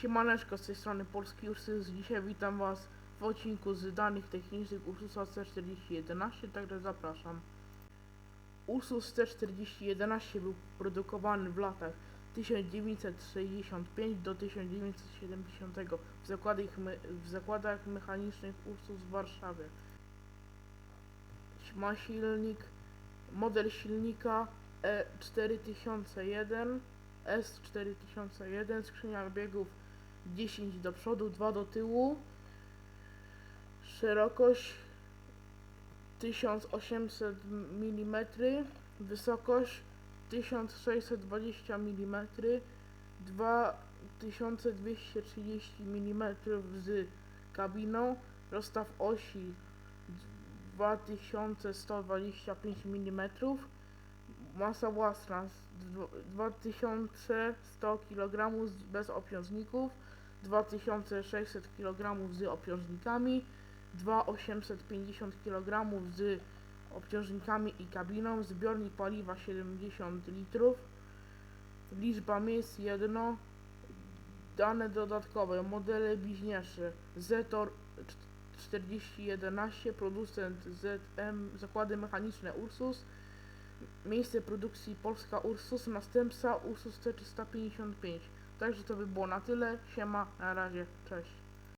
Siemaneczko, z tej strony Polski Ursus. Dzisiaj witam Was w odcinku z danych technicznych Ursusa C4011, także zapraszam. Ursus C4011 był produkowany w latach 1965 do 1970 w zakładach, w zakładach mechanicznych Ursus w Warszawie. Ma silnik, model silnika E E4001 S4001, skrzynia biegów 10 do przodu, 2 do tyłu, szerokość 1800 mm, wysokość 1620 mm, 2230 mm z kabiną, rozstaw osi 2125 mm, masa własna z dw- 2100 kg bez obwiązników, 2600 kg z obwiąznikami, 2850 kg z obciążnikami i kabiną, zbiornik paliwa 70 litrów, liczba miejsc 1, dane dodatkowe, modele bliźniacze, Zetor 4011, producent ZM, zakłady mechaniczne Ursus, Miejsce produkcji Polska Ursus, następca Ursus C355. Także to by było na tyle. Siema, na razie, cześć.